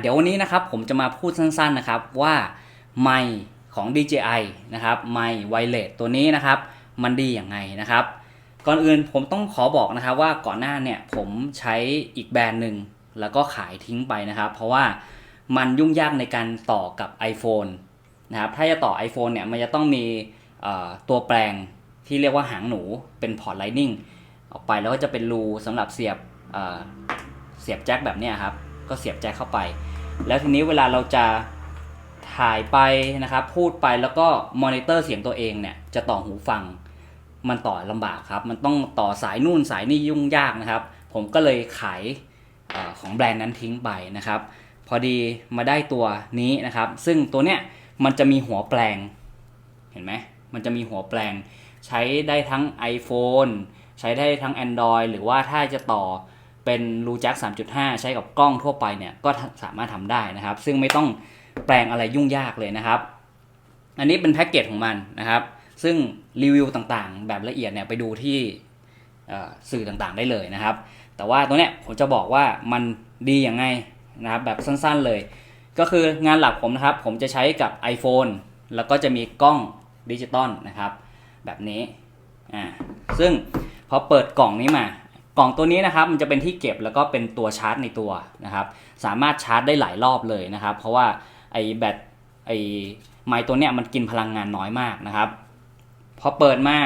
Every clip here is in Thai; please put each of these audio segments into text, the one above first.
เดี๋ยววันนี้นะครับผมจะมาพูดสั้นๆนะครับว่าไมค์ของ DJI นะครับไมค์ไวเลสตัวนี้นะครับมันดีอย่างไงนะครับ ก่อนอื่นผมต้องขอบอกนะครับว่าก่อนหน้าเนี่ยผมใช้อีกแบรนด์หนึ่งแล้วก็ขายทิ้งไปนะครับ เพราะว่ามันยุ่งยากในการต่อกับ iPhone นะครับถ้าจะต่อ iPhone เนี่ยมันจะต้องมีตัวแปลงที่เรียกว่าหางหนูเป็นพอร์ต Lightning ออกไปแล้วก็จะเป็นรูสำหรับเสียบเสียบแจ็คแบบนี้ครับ ก็เสียบแจ็คเข้าไป แล้วทีนี้เวลาเราจะถ่ายไปนะครับ พูดไปแล้วก็มอนิเตอร์เสียงตัวเองเนี่ยจะต่อหูฟังมันต่อลำบากครับ มันต้องต่อสายนู่นสายนี่ยุ่งยากนะครับ ผมก็เลยขายออของแบรนด์นั้นทิ้งไปนะครับ พอดีมาได้ตัวนี้นะครับ ซึ่งตัวเนี้ยมันจะมีหัวแปลง เห็นไหมมันจะมีหัวแปลง ใช้ได้ทั้ง iPhone ใช้ได้ทั้ง Android หรือว่าถ้าจะต่อ เป็นรูแจ็ค3.5 ใช้กับกล้องทั่วไปเนี่ยก็สามารถทำได้นะครับ ซึ่งไม่ต้องแปลงอะไรยุ่งยากเลยนะครับ อันนี้เป็นแพ็กเกจของมันนะครับ ซึ่งรีวิวต่างๆ แบบละเอียดเนี่ยไปดูที่สื่อต่างๆได้เลยนะครับ แต่ว่าตัวเนี้ยผมจะบอกว่ามันดีอย่างไงนะครับแบบสั้นๆเลย ก็คืองานหลักผมนะครับ ผมจะใช้กับ iPhone แล้วก็จะมีกล้องดิจิตอลนะครับ แบบนี้อ่าซึ่งพอเปิดกล่องนี้มา กล่องตัวนี้นะครับมันจะเป็นที่เก็บแล้วก็เป็นตัวชาร์จในตัวนะครับสามารถชาร์จได้หลายรอบเลยนะครับ เพราะว่าไอ้แบตไอ้ไมค์ตัวเนี้ยมันกินพลังงานน้อยมากนะครับพอเปิดมา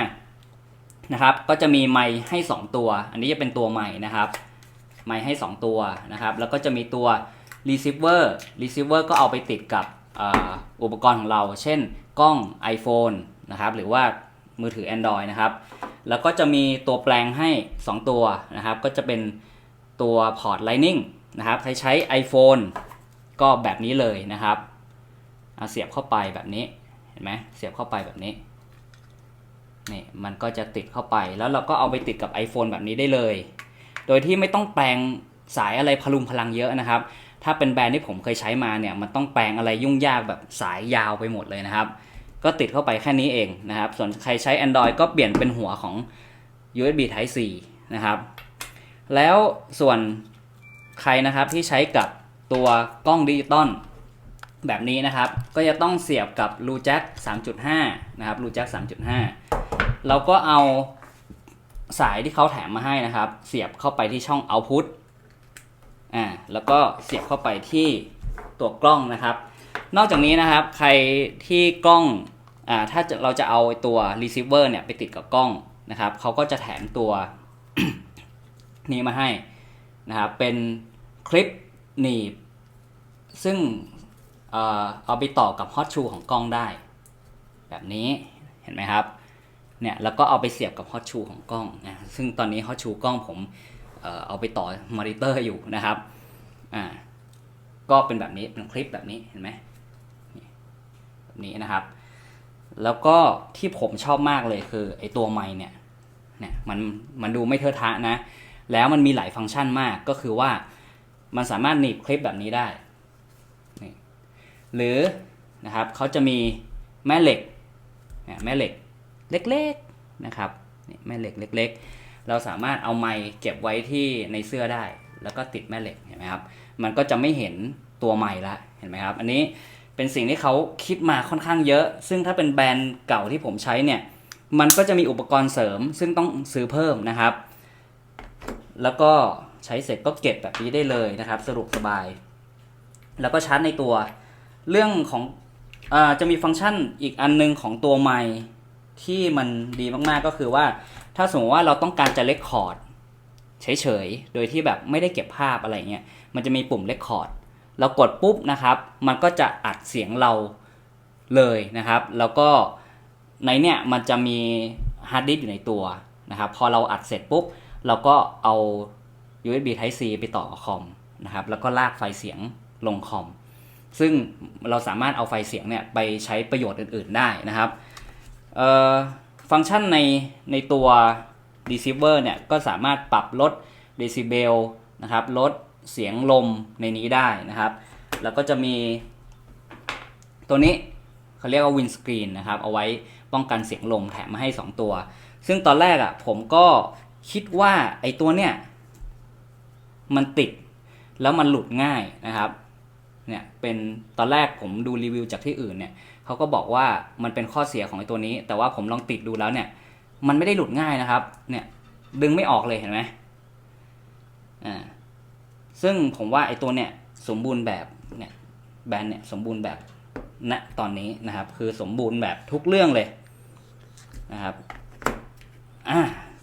นะครับก็จะมีไมค์ให้ 2 ตัว อันนี้จะเป็นตัวใหม่นะครับไมค์ให้ 2 ตัวนะครับ แล้วก็จะมีตัว receiver receiver ก็เอาไปติดกับอ่ออุปกรณ์ของเรา เช่นกล้อง iPhone นะครับหรือว่ามือถือ Android นะครับ แล้วก็จะมีตัวแปลงให้ 2 ตัวนะครับ ก็จะเป็นตัวพอร์ต Lightning นะครับ ใครใช้ iPhone ก็แบบนี้เลยนะครับอะเสียบเข้าไปแบบนี้ เห็นไหมเสียบเข้าไปแบบนี้ นี่มันก็จะติดเข้าไป แล้วเราก็เอาไปติดกับ iPhone แบบนี้ได้เลย โดยที่ไม่ต้องแปลงสายอะไรพลุงพลังเยอะนะครับ ถ้าเป็นแบรนด์ที่ผมเคยใช้มาเนี่ย มันต้องแปลงอะไรยุ่งยากแบบสายยาวไปหมดเลยนะครับ ก็ติดเข้าไปแค่นี้เองนะครับ ส่วนใครใช้ Android ก็เปลี่ยนเป็นหัวของ USB Type C นะครับ แล้วส่วนใครนะครับที่ใช้กับตัวกล้องดิจิตอลแบบนี้นะครับ ก็จะต้องเสียบกับรูแจ็ค3.5 นะครับรูแจ็ค3.5 เราก็เอาสายที่เขาแถมมาให้นะครับ เสียบเข้าไปที่ช่อง output อ่าแล้วก็เสียบเข้าไปที่ตัวกล้องนะครับ นอกจากนี้นะครับ ใครที่กล้องอ่าถ้าเราจะเอาตัว receiver เนี่ยไปติดกับกล้องนะครับเขาก็จะแถมตัวนี้มาให้นะครับเป็นคลิปหนีบ ซึ่งเอาไปต่อกับฮอตชูของกล้องได้ แบบนี้เห็นไหมครับเนี่ยแล้วก็เอาไปเสียบกับฮอตชูของกล้องนะซึ่งตอนนี้ฮอตชูกล้องผมเอาไปต่อมอนิเตอร์อยู่นะครับอ่าก็เป็นแบบนี้เป็นคลิปแบบนี้เห็นไหม นี้นะครับ แล้วก็ที่ผมชอบมากเลยคือไอตัวไมค์เนี่ยเนี่ยมันมันดูไม่เทอะทะนะ แล้วมันมีหลายฟังก์ชันมากก็คือว่ามันสามารถหนีบคลิปแบบนี้ได้นี่หรือนะครับเขาจะมีแม่เหล็กเนี่ยแม่เหล็กเล็กๆนะครับนี่แม่เหล็กเล็ก ๆ เราสามารถเอาไมค์เก็บไว้ที่ในเสื้อได้ แล้วก็ติดแม่เหล็กเห็นไหมครับ มันก็จะไม่เห็นตัวไมค์ละเห็นไหมครับ อันนี้ เป็นสิ่งที่เขาคิดมาค่อนข้างเยอะ ซึ่งถ้าเป็นแบรนด์เก่าที่ผมใช้เนี่ยมันก็จะมีอุปกรณ์เสริม ซึ่งต้องซื้อเพิ่มนะครับ แล้วก็ใช้เสร็จก็เก็บแบบนี้ได้เลยนะครับสะดวกสบาย แล้วก็ชาร์จในตัว เรื่องของอจะมีฟังก์ชันอีกอันนึงของตัวไมค์ที่มันดีมากๆก็คือว่า ถ้าสมมติว่าเราต้องการจะเลคคอร์ดเฉยๆ โดยที่แบบไม่ได้เก็บภาพอะไรเงี้ย มันจะมีปุ่มเลคคอร์ด เรากดปุ๊บนะครับ มันก็จะอัดเสียงเราเลยนะครับ แล้วก็ในเนี่ยมันจะมีฮาร์ดดิสก์อยู่ในตัวนะครับ พอเราอัดเสร็จปุ๊บ เราก็เอา USB Type C ไปต่อคอมนะครับ แล้วก็ลากไฟเสียงลงคอม ซึ่งเราสามารถเอาไฟเสียงเนี่ยไปใช้ประโยชน์อื่น ๆได้นะครับเอ่อฟังก์ชันในในตัว receiver เนี่ยก็สามารถปรับลดเดซิเบลนะครับ ลด เสียงลมในนี้ได้นะครับ แล้วก็จะมี ตัวนี้เขาเรียกว่าวินสกรีนนะครับ เอาไว้ป้องกันเสียงลมแถมมาให้ 2 ตัว ซึ่งตอนแรกอะ่ะผมก็คิดว่าไอ้ตัวเนี่ยมันติดแล้วมันหลุดง่ายนะครับเนี่ยเป็นตอนแรกผมดูรีวิวจากที่อื่นเนี่ยเขาก็บอกว่ามันเป็นข้อเสียของไอ้ตัวนี้ แต่ว่าผมลองติดดูแล้วเนี่ย มันไม่ได้หลุดง่ายนะครับ เนี่ยดึงไม่ออกเลยเห็นไหมอ่า ซึ่งผมว่าไอ้ตัวเนี่ยสมบูรณ์แบบเนี่ยแบรนด์เนี่ยสมบูรณ์แบบณตอนนี้นะครับ คือสมบูรณ์แบบทุกเรื่องเลยนะครับอ่า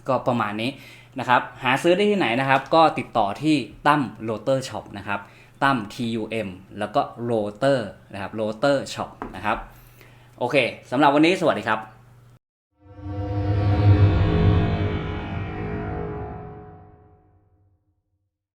ก็ประมาณนี้นะครับ หาซื้อได้ที่ไหนนะครับ ก็ติดต่อที่ตั้มโรเตอร์ช็อปนะครับตั้ม TUM แล้วก็โรเตอร์นะครับโรเตอร์ช็อปนะครับ โอเคสำหรับวันนี้สวัสดีครับ